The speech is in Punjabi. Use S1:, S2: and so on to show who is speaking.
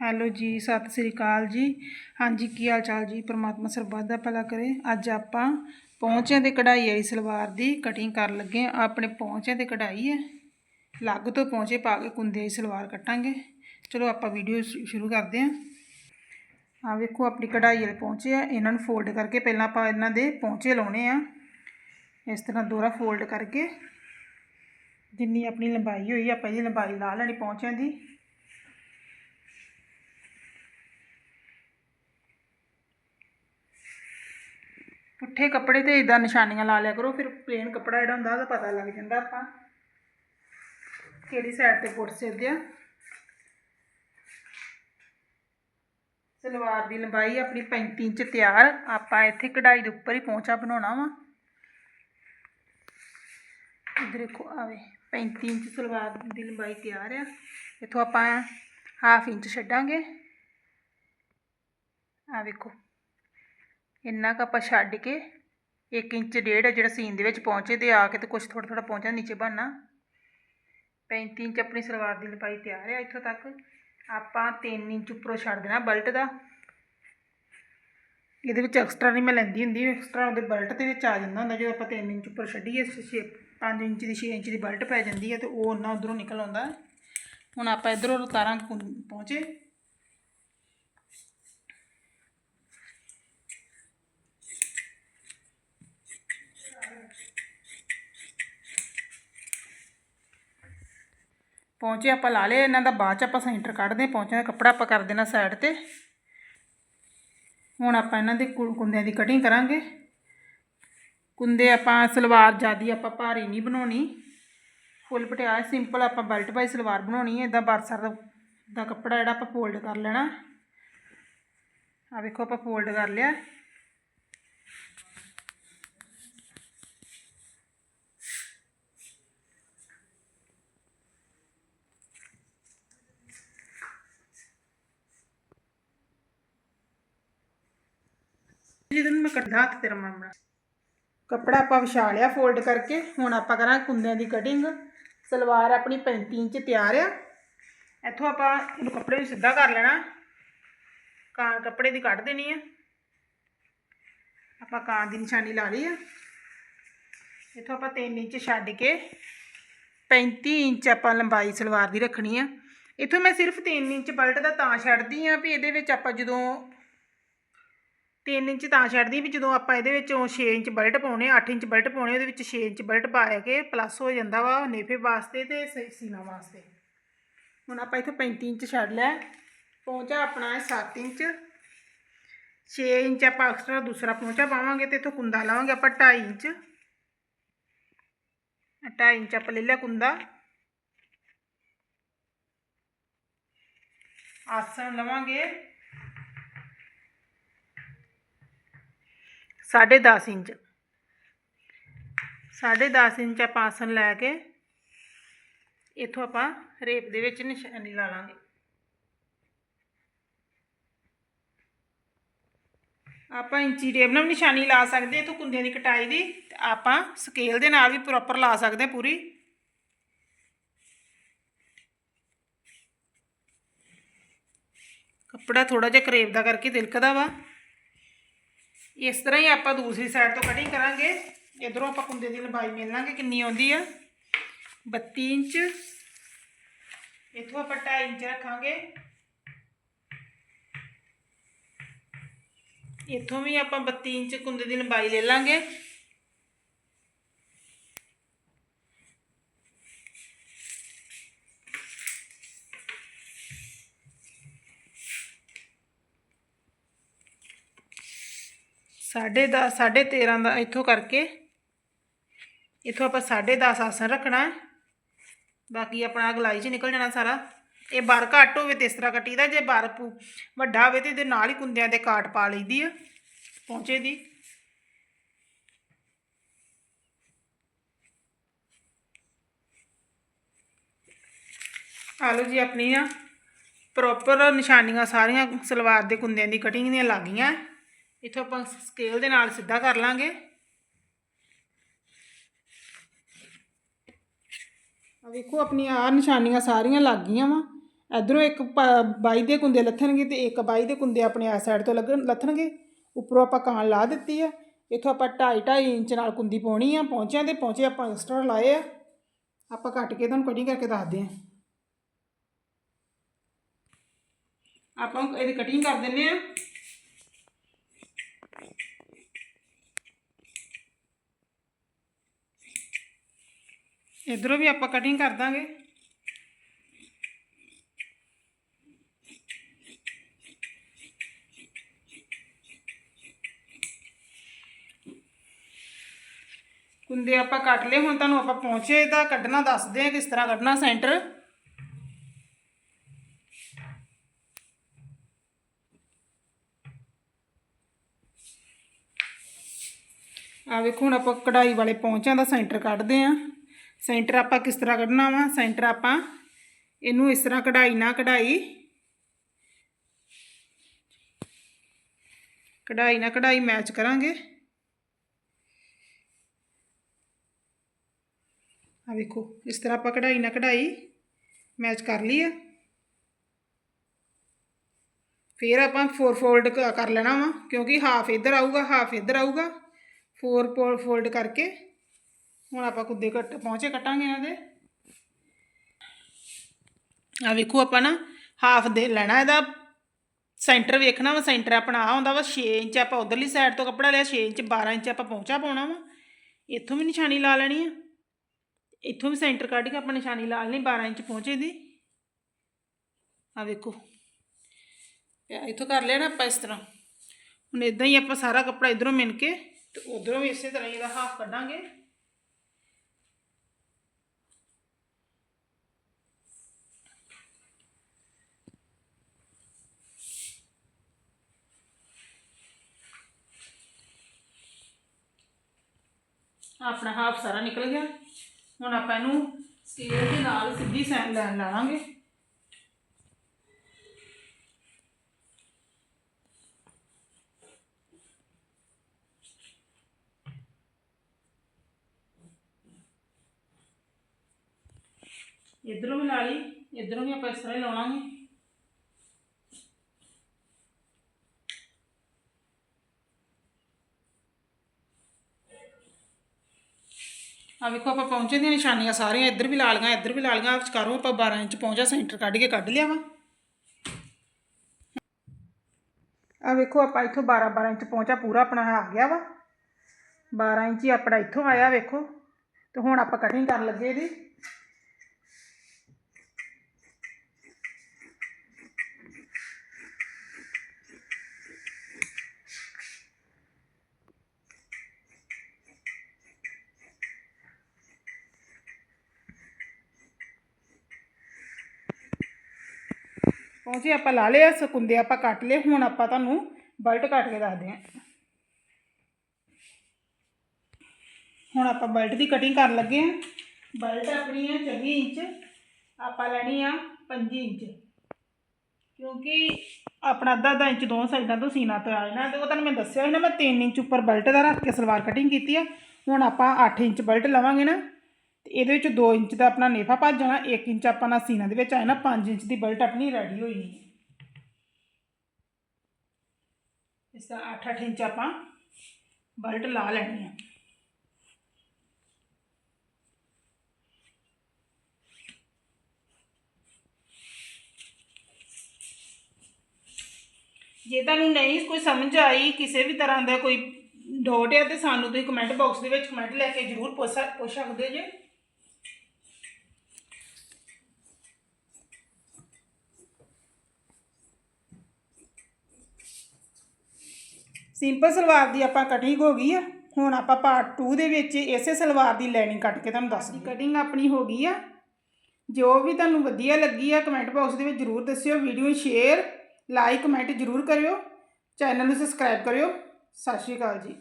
S1: ਹੈਲੋ ਜੀ, ਸਤਿ ਸ੍ਰੀ ਅਕਾਲ ਜੀ। ਹਾਂਜੀ, ਕੀ ਹਾਲ ਚਾਲ ਜੀ? ਪ੍ਰਮਾਤਮਾ ਸਰਬੱਤ ਦਾ ਭਲਾ ਕਰੇ। ਅੱਜ ਆਪਾਂ ਪੌਂਚਿਆਂ ਤੇ ਕਢਾਈ ਵਾਲੀ ਸਲਵਾਰ ਦੀ। ਕਟਿੰਗ ਕਰਨ ਲੱਗੇ ਆ ਆਪਣੇ ਪੌਂਚਿਆਂ ਤੇ ਕਢਾਈ ਹੈ। ਲੱਗ ਤੋਂ ਪੌਂਚੇ ਪਾ ਕੇ ਕੁੰਦੇ ਦੀ ਸਲਵਾਰ ਕੱਟਾਂਗੇ। ਚਲੋ, ਆਪਾਂ ਵੀਡੀਓ ਸ਼ੁਰੂ ਕਰਦੇ ਹਾਂ। ਆ ਵੇਖੋ, ਆਪਣੀ ਕਢਾਈ ਵਾਲੇ ਪੌਂਚੇ ਆ। ਇਹਨਾਂ ਨੂੰ ਫੋਲਡ ਕਰਕੇ ਪਹਿਲਾਂ ਆਪਾਂ ਇਹਨਾਂ ਦੇ ਪੌਂਚੇ ਲਾਉਣੇ ਆ। ਇਸ ਤਰ੍ਹਾਂ ਦੋਹਰਾ ਫੋਲਡ ਕਰਕੇ। ਜਿੰਨੀ ਆਪਣੀ ਲੰਬਾਈ ਹੋਈ ਆਪਾਂ ਇਹਦੀ ਲੰਬਾਈ ਲਾ ਲੈਣੀ ਪੌਂਚਿਆਂ ਦੀ। ਪੁੱਠੇ ਕੱਪੜੇ ਤੇ ਇਦਾਂ ਨਿਸ਼ਾਨੀਆਂ ਲਾ ਲਿਆ ਕਰੋ, ਫਿਰ ਪਲੇਨ ਕੱਪੜਾ ਜਿਹੜਾ ਹੁੰਦਾ ਉਹਦਾ ਪਤਾ ਲੱਗ ਜਾਂਦਾ ਆਪਾਂ ਕਿਹੜੀ ਸਾਈਡ ਤੇ ਪੁੱਟ ਸਿੱਧੇ ਆ। ਸਲਵਾਰ ਦੀ ਲੰਬਾਈ ਆਪਣੀ 35 ਇੰਚ ਤਿਆਰ, ਆਪਾਂ ਇੱਥੇ ਕਢਾਈ ਦੇ ਉੱਪਰ ਹੀ ਪਹੁੰਚਾ ਬਣਾਉਣਾ ਵਾ। ਇਧਰ ਦੇਖੋ ਆਵੇ 35 ਇੰਚ ਸਲਵਾਰ ਦੀ ਲੰਬਾਈ ਤਿਆਰ ਆ। ਇੱਥੋਂ ਆਪਾਂ ਹਾਫ ਇੰਚ ਛੱਡਾਂਗੇ। ਆ ਵੇਖੋ ਇੰਨਾ ਕੁ ਆਪਾਂ ਛੱਡ ਕੇ 1 ਇੰਚ, ਡੇਢ ਜਿਹੜਾ ਸੀਨ ਦੇ ਵਿੱਚ ਪਹੁੰਚੇ ਤੇ ਆ ਕੇ ਤੇ ਕੁਝ ਥੋੜਾ ਥੋੜਾ ਪਹੁੰਚਾ ਨੀਚੇ ਬਣਨਾ 35 ਇੰਚ ਆਪਣੀ ਸਲਵਾਰ ਦੀ ਲੰਬਾਈ ਤਿਆਰ ਹੈ ਇੱਥੋਂ ਤੱਕ। ਆਪਾਂ 3 ਇੰਚ ਉੱਪਰੋਂ ਛੱਡ ਦੇਣਾ ਬਲਟ ਦਾ। ਇਹਦੇ ਵਿੱਚ ਐਕਸਟਰਾ ਨਹੀਂ ਮੈਂ ਲੈਂਦੀ ਹੁੰਦੀ ਐਕਸਟਰਾ ਉਹਦੇ ਬਲਟ ਦੇ ਵਿੱਚ ਆ ਜਾਂਦਾ ਹੁੰਦਾ, ਜਦੋਂ ਆਪਾਂ 3 ਇੰਚ ਉੱਪਰ ਛੱਡੀਏ 6 5 ਇੰਚ ਦੀ 6 ਇੰਚ ਦੀ ਬਲਟ ਪੈ ਜਾਂਦੀ ਹੈ ਤੇ ਉਹ ਉਹਨਾਂ ਉਧਰੋਂ ਨਿਕਲ ਆਉਂਦਾ। ਹੁਣ ਆਪਾਂ ਇਧਰੋਂ ਉਤਾਰਾਂ ਪਹੁੰਚੇ। ਪਹੁੰਚੇ, ਆਪਾਂ ਲਾ ਲਏ ਇਹਨਾਂ ਦਾ ਬਾਅਦ ਚ ਆਪਾਂ ਸੈਂਟਰ ਕੱਢਦੇ ਪਹੁੰਚਿਆ ਦਾ ਕੱਪੜਾ ਆਪਾਂ ਕਰ ਦੇਣਾ ਸਾਈਡ ਤੇ। ਹੁਣ ਆਪਾਂ ਇਹਨਾਂ ਦੇ ਕੁ- ਕੁੰਦਿਆਂ ਦੀ ਕਟਿੰਗ ਕਰਾਂਗੇ। ਕੁੰਦੇ ਆਪਾਂ ਸਲਵਾਰ ਜਿਆਦੀ ਆਪਾਂ ਭਾਰੀ ਨਹੀਂ ਬਣਾਉਣੀ। ਫੁੱਲ ਪਟਿਆਲਾ ਸਿੰਪਲ ਆਪਾਂ ਬੈਲਟ ਪਾਈ ਸਲਵਾਰ ਬਣਾਉਣੀ ਹੈ ਇਦਾਂ ਬਰਸਰ ਦਾ ਦਾ ਕੱਪੜਾ ਜਿਹੜਾ ਆਪਾਂ ਫੋਲਡ ਕਰ ਲੈਣਾ। ਆ ਵੇਖੋ ਆਪਾਂ ਫੋਲਡ ਕਰ ਲਿਆ। ਜਿਹਦੇ ਨੂੰ ਮੈਂ ਕੱਢਾ ਹੱਥ ਤੇਰਾ ਮਾਮਲਾ ਕੱਪੜਾ ਆਪਾਂ ਵਿਛਾ ਲਿਆ ਫੋਲਡ ਕਰਕੇ। ਹੁਣ ਆਪਾਂ ਕਰਾਂਗੇ ਕੁੰਦਿਆਂ ਦੀ ਕਟਿੰਗ ਸਲਵਾਰ ਆਪਣੀ 35 ਇੰਚ ਤਿਆਰ ਆ। ਇੱਥੋਂ ਆਪਾਂ ਇਹਨੂੰ ਕੱਪੜੇ ਨੂੰ ਸਿੱਧਾ ਕਰ ਲੈਣਾ। ਕਾਂ ਕੱਪੜੇ ਦੀ ਕੱਢ ਦੇਣੀ ਆ। ਆਪਾਂ ਕਾਂ ਦੀ ਨਿਸ਼ਾਨੀ ਲਾ ਲਈ ਆ। ਇੱਥੋਂ ਆਪਾਂ 3 ਇੰਚ ਛੱਡ ਕੇ 35 ਇੰਚ ਆਪਾਂ ਲੰਬਾਈ ਸਲਵਾਰ ਦੀ ਰੱਖਣੀ ਆ। ਇੱਥੋਂ ਮੈਂ ਸਿਰਫ 3 ਇੰਚ ਬਲਟ ਦਾ ਤਾਂ ਛੱਡਦੀ ਆ ਵੀ ਇਹਦੇ ਵਿੱਚ ਆਪਾਂ ਜਦੋਂ 3 ਇੰਚ ਤਾਂ ਛੱਡਦੀ ਵੀ ਜਦੋਂ ਆਪਾਂ ਇਹਦੇ ਵਿੱਚੋਂ 6 ਇੰਚ ਬਲਟ ਪਾਉਣੇ 8 ਇੰਚ ਬਲਟ ਪਾਉਣੇ ਉਹਦੇ ਵਿੱਚ 6 ਇੰਚ ਬਲਟ ਪਾ ਕੇ ਪਲੱਸ ਹੋ ਜਾਂਦਾ ਵਾ ਨੇਫੇ ਵਾਸਤੇ ਤੇ ਸ- ਸੀਨਾ ਵਾਸਤੇ। ਹੁਣ ਆਪਾਂ ਇੱਥੇ 35 ਇੰਚ ਛੱਡ ਲਿਆ, ਪਹੁੰਚਾ ਆਪਣਾ ਹੈ 7 ਇੰਚ। 6 ਇੰਚ ਆਪਾਂ ਐਕਸਟਰਾ ਦੂਸਰਾ ਪਹੁੰਚਾ ਪਾਵਾਂਗੇ ਤੇ ਇੱਥੋਂ ਕੁੰਦਾ ਲਾਵਾਂਗੇ ਆਪਾਂ 2.5 ਇੰਚ। 2.5 ਇੰਚ ਆਪਾਂ ਲੈ ਲਿਆ ਕੁੰਦਾ। ਆਸਣ ਲਵਾਂਗੇ। ਸਾਢੇ 10 ਇੰਚ। ਸਾਢੇ 10 ਇੰਚ ਆਪਾਂ ਆਸਣ ਲੈ ਕੇ ਇੱਥੋਂ ਆਪਾਂ ਰੇਪ ਦੇ ਵਿੱਚ ਨਿਸ਼ਾਨੀ ਲਾ ਲਾਂਗੇ। ਆਪਾਂ ਇੰਚੀ ਟੇਪ ਨਾਲ ਨਿਸ਼ਾਨੀ ਲਾ ਸਕਦੇ ਹਾਂ, ਇਥੋਂ ਕੁੰਦਿਆਂ ਦੀ ਕਟਾਈ ਦੀ ਤੇ ਆਪਾਂ ਸਕੇਲ ਦੇ ਨਾਲ ਵੀ ਪ੍ਰੋਪਰ ਲਾ ਸਕਦੇ ਹਾਂ ਪੂਰੀ। ਕੱਪੜਾ ਥੋੜਾ ਜਿਹਾ ਕਰੇਵ ਦਾ ਕਰਕੇ ਤਿਲਕਦਾ ਵਾ। ਇਸ ਤਰ੍ਹਾਂ ਹੀ ਆਪਾਂ ਦੂਸਰੀ ਸਾਈਡ ਤੋਂ ਕਟਿੰਗ ਕਰਾਂਗੇ। ਇਧਰੋਂ ਆਪਾਂ ਕੁੰਦੇ ਦੀ ਲੰਬਾਈ ਮਿਲ ਲਾਂਗੇ, ਕਿੰਨੀ ਆਉਂਦੀ ਆ? 32 ਇੰਚ। ਇਥੋਂ ਆਪਾਂ 2.5 ਇੰਚ ਰੱਖਾਂਗੇ। ਇਥੋਂ ਵੀ ਆਪਾਂ 32 ਇੰਚ ਕੁੰਦੇ ਦੀ ਲੰਬਾਈ ਲੈ ਲਾਂਗੇ। ਸਾਢੇ ਦਸ ਸਾਢੇ 13 ਦਾ ਇੱਥੋਂ ਕਰਕੇ ਇੱਥੋਂ ਆਪਾਂ ਸਾਢੇ 10 ਆਸਨ ਰੱਖਣਾ ਹੈ। ਬਾਕੀ ਆਪਣਾ ਅਗਲਾਈ 'ਚ ਨਿਕਲ ਜਾਣਾ ਸਾਰਾ। ਇਹ ਬਾਰ ਘੱਟ ਹੋਵੇ ਤੇ ਇਸ ਤਰ੍ਹਾਂ ਕੱਟੀਦਾ, ਜੇ ਬਾਰ ਵੱਡਾ ਹੋਵੇ ਤੇ ਇਹਦੇ ਨਾਲ ਹੀ ਕੁੰਦਿਆਂ ਦੇ ਕਾਟ ਪਾ ਲਈਦੀ ਆ ਪਹੁੰਚੇ ਦੀ। ਆ ਲਓ ਜੀ ਆਪਣੀਆਂ ਪ੍ਰੋਪਰ ਨਿਸ਼ਾਨੀਆਂ ਸਾਰੀਆਂ ਸਲਵਾਰ ਦੇ ਕੁੰਦਿਆਂ ਦੀ ਕਟਿੰਗ ਦੀਆਂ ਲੱਗ ਗਈਆਂ। ਇੱਥੋਂ ਆਪਾਂ ਸਕੇਲ ਦੇ ਨਾਲ ਸਿੱਧਾ ਕਰ ਲਾਂਗੇ। ਆ ਵੇਖੋ ਆਪਣੀਆਂ ਆ ਨਿਸ਼ਾਨੀਆਂ ਸਾਰੀਆਂ ਲੱਗ ਗਈਆਂ ਵਾ। ਇਧਰੋਂ ਇੱਕ ਬਾਈ ਦੇ ਕੁੰਦੇ ਲੱਥਣਗੇ ਤੇ ਇੱਕ ਬਾਈ ਦੇ ਕੁੰਦੇ ਆਪਣੇ ਆ ਸਾਈਡ ਤੋਂ ਲੱਗਣ, ਲੱਥਣਗੇ। ਉੱਪਰੋਂ ਆਪਾਂ ਕਾਨ ਲਾ ਦਿੱਤੀ ਆ। ਇੱਥੋਂ ਆਪਾਂ 2.5 2.5 ਇੰਚ ਨਾਲ ਕੁੰਦੀ ਪਾਉਣੀ ਆ। ਪਹੁੰਚਿਆਂ ਦੇ ਪਹੁੰਚੇ ਆਪਾਂ ਐਕਸਟਰਾ ਲਾਏ ਆ। ਆਪਾਂ ਕੱਟ ਕੇ ਤੁਹਾਨੂੰ ਕਟਿੰਗ ਕਰਕੇ ਦੱਸਦੇ ਆ ਆਪਾਂ ਇਹਦੀ ਕਟਿੰਗ ਕਰ ਦਿੰਨੇ ਆ। ਇਧਰੋਂ ਵੀ ਆਪਾਂ ਕਟਿੰਗ ਕਰ ਦਾਂਗੇ। ਕੁੰਦੇ ਆਪਾਂ ਕੱਟ ਲਏ, ਹੁਣ ਤੁਹਾਨੂੰ ਆਪਾਂ ਪਹੁੰਚੇ ਦਾ ਕੱਢਣਾ ਦੱਸਦੇ ਆ ਕਿਸ ਤਰ੍ਹਾਂ ਕੱਢਣਾ ਸੈਂਟਰ ਆ ਵੇਖੋ, ਹੁਣ ਆਪਾਂ ਕਢਾਈ ਵਾਲੇ ਪੌਂਚਿਆਂ ਦਾ ਸੈਂਟਰ ਕੱਢਦੇ ਆ ਸੈਂਟਰ ਆਪਾਂ ਕਿਸ ਤਰ੍ਹਾਂ ਕੱਢਣਾ ਵਾ? ਸੈਂਟਰ ਆਪਾਂ ਇਹਨੂੰ ਇਸ ਤਰ੍ਹਾਂ ਕਢਾਈ ਨਾ ਕਢਾਈ। ਕਢਾਈ ਨਾ ਕਢਾਈ ਮੈਚ ਕਰਾਂਗੇ। ਆ ਵੇਖੋ, ਇਸ ਤਰ੍ਹਾਂ ਆਪਾਂ ਕਢਾਈ ਨਾ ਕਢਾਈ ਮੈਚ ਕਰ ਲਈ ਆ। ਫਿਰ ਆਪਾਂ ਫੋਰ ਫੋਲਡ ਕਰ ਲੈਣਾ ਵਾ, ਕਿਉਂਕਿ ਹਾਫ ਇੱਧਰ ਆਊਗਾ ਹਾਫ ਇੱਧਰ ਆਊਗਾ। ਫੋਰ ਫੋਲਡ ਕਰਕੇ ਹੁਣ ਆਪਾਂ ਕੁੱਦੇ ਕੱਟ ਪਹੁੰਚੇ, ਕੱਟਾਂਗੇ ਇਹਨਾਂ ਦੇ ਆ ਵੇਖੋ ਆਪਾਂ ਨਾ ਹਾਫ ਦੇ ਲੈਣਾ ਇਹਦਾ ਸੈਂਟਰ ਵੇਖਣਾ ਵਾ ਸੈਂਟਰ ਆਪਣਾ ਆ ਹੁੰਦਾ ਵਾ 6 ਇੰਚ ਆਪਾਂ ਉਧਰਲੀ ਸਾਈਡ ਤੋਂ ਕੱਪੜਾ ਲਿਆ 6 ਇੰਚ 12 ਇੰਚ ਆਪਾਂ ਪਹੁੰਚਾ ਪਾਉਣਾ ਵਾ। ਇੱਥੋਂ ਵੀ ਨਿਸ਼ਾਨੀ ਲਾ ਲੈਣੀ ਆ। ਇੱਥੋਂ ਵੀ ਸੈਂਟਰ ਕੱਢ ਕੇ ਆਪਾਂ ਨਿਸ਼ਾਨੀ ਲਾ ਲੈਣੀ 12 ਇੰਚ ਪਹੁੰਚੇ ਦੀ। ਆ ਵੇਖੋ। ਇੱਥੋਂ ਕਰ ਲਿਆ ਨਾ ਆਪਾਂ ਇਸ ਤਰ੍ਹਾਂ। ਹੁਣ ਇਦਾਂ ਹੀ ਆਪਾਂ ਸਾਰਾ ਕੱਪੜਾ ਇਧਰੋਂ ਮਿਣ ਕੇ ਤੇ ਉਧਰੋਂ ਵੀ ਇਸੇ ਤਰ੍ਹਾਂ ਹੀ ਇਹਦਾ ਹਾਫ ਕੱਢਾਂਗੇ। ਆਪਣਾ ਹਾਫ ਸਾਰਾ ਨਿਕਲ ਗਿਆ। ਹੁਣ ਆਪਾਂ ਇਹਨੂੰ ਸਕੇਲ ਦੇ ਨਾਲ ਸਿੱਧੀ ਸੈਨ ਲਾਈਨ ਲਾਵਾਂਗੇ। ਇਧਰੋਂ ਵੀ ਲਾ ਲਈ, ਇਧਰੋਂ ਵੀ ਆਪਾਂ ਇਸ ਤਰ੍ਹਾਂ ਹੀ ਲਾਉਣਾਗੇ ਆ ਵੇਖੋ, ਆਪਾਂ ਪਹੁੰਚੇ ਦੀਆਂ ਨਿਸ਼ਾਨੀਆਂ ਸਾਰੀਆਂ, ਇੱਧਰ ਵੀ ਲਾ ਲਈਆਂ, ਇੱਧਰ ਵੀ ਲਾ ਲਈਆਂ ਵਿਚਕਾਰੋਂ ਆਪਾਂ 12 ਇੰਚ ਪਹੁੰਚਾ, ਸੈਂਟਰ ਕੱਢ ਕੇ ਕੱਢ ਲਿਆ ਵਾ। ਆ ਵੇਖੋ, ਆਪਾਂ ਇੱਥੋਂ 12 12 ਇੰਚ ਪਹੁੰਚਾ, ਪੂਰਾ ਆਪਣਾ ਆ ਗਿਆ ਵਾ। 12 ਇੰਚ ਹੀ ਆਪਣਾ ਇੱਥੋਂ ਆਇਆ, ਵੇਖੋ। ਤੇ ਹੁਣ ਆਪਾਂ ਕਟਿੰਗ ਕਰਨ ਲੱਗੇ ਇਹਦੀ। ਪਹੁੰਚੇ ਆਪਾਂ ਲਾ ਲਿਆ ਸਕੁੰਦੇ ਆਪਾਂ ਕੱਟ ਲਏ, ਹੁਣ ਆਪਾਂ ਤੁਹਾਨੂੰ ਬਲਟ ਕੱਟ ਕੇ ਦੱਸਦੇ ਹਾਂ। ਹੁਣ ਆਪਾਂ ਬਲਟ ਦੀ ਕਟਿੰਗ ਕਰਨ ਲੱਗੇ ਹਾਂ। ਬਲਟ ਆਪਣੀ ਹੈ 24 ਇੰਚ, ਆਪਾਂ ਲੈਣੀ ਆ 25 ਇੰਚ। ਕਿਉਂਕਿ ਆਪਣਾ ਅੱਧਾ ਅੱਧਾ ਇੰਚ ਦੋ ਸਾਈਡਾਂ ਤੋਂ ਸੀਨਾ ਤੇ ਆ ਜਾਣਾ ਤੇ, ਉਹ ਤੁਹਾਨੂੰ ਮੈਂ ਦੱਸਿਆ ਸੀ ਨਾ, ਮੈਂ 3 ਇੰਚ ਉੱਪਰ ਬਲਟ ਦਾ ਰੱਖ ਕੇ ਸਲਵਾਰ ਕਟਿੰਗ ਕੀਤੀ ਆ। ਹੁਣ ਆਪਾਂ 8 ਇੰਚ ਬਲਟ ਲਵਾਂਗੇ ਨਾ ਤੇ ਇਹਦੇ ਵਿੱਚ 2 ਇੰਚ ਦਾ ਆਪਣਾ ਨੇਫਾ ਭੱਜ ਜਾਣਾ 1 ਇੰਚ ਆਪਾਂ ਨਾਲ ਸੀਨਾ ਦੇ ਵਿੱਚ ਆਇਆ ਨਾ 5 ਇੰਚ ਦੀ ਬਲਟ ਆਪਣੀ ਰੈਡੀ ਹੋਈ ਨਹੀਂ ਇਸ ਤਰ੍ਹਾਂ 8-8 ਇੰਚ ਆਪਾਂ ਬਲਟ ਲਾ ਲੈਣੀ ਆ। ਜੇ ਤੁਹਾਨੂੰ ਨਹੀਂ ਕੋਈ ਸਮਝ ਆਈ, ਕਿਸੇ ਵੀ ਤਰ੍ਹਾਂ ਦਾ ਕੋਈ ਡਾਊਟ ਹੈ ਤੇ ਸਾਨੂੰ ਤੁਸੀਂ ਕਮੈਂਟ ਬਾਕਸ ਦੇ ਵਿੱਚ ਕਮੈਂਟ ਲੈ ਕੇ ਜਰੂਰ ਪੁੱਛ ਸਕ- ਪੁੱਛ ਸਕਦੇ ਜੇ। ਸਿੰਪਲ ਸਲਵਾਰ ਦੀ ਆਪਾਂ ਕਟਿੰਗ ਹੋ ਗਈ ਆ। ਹੁਣ ਆਪਾਂ ਪਾਰਟ 2 ਦੇ ਵਿੱਚ ਇਸੇ ਸਲਵਾਰ ਦੀ ਲਾਈਨਿੰਗ ਕੱਟ ਕੇ ਤੁਹਾਨੂੰ ਦੱਸਦੀ ਕਟਿੰਗ ਆਪਣੀ ਹੋ ਗਈ ਆ। ਜੋ ਵੀ ਤੁਹਾਨੂੰ ਵਧੀਆ ਲੱਗੀ ਆ ਕਮੈਂਟ ਬਾਕਸ ਦੇ ਵਿੱਚ ਜਰੂਰ ਦੱਸਿਓ ਵੀਡੀਓ ਨੂੰ ਸ਼ੇਅਰ ਲਾਈਕ ਕਮੈਂਟ ਜਰੂਰ ਕਰਿਓ। ਚੈਨਲ ਨੂੰ ਸਬਸਕ੍ਰਾਈਬ ਕਰਿਓ। ਸਤਿ ਸ਼੍ਰੀ ਅਕਾਲ ਜੀ।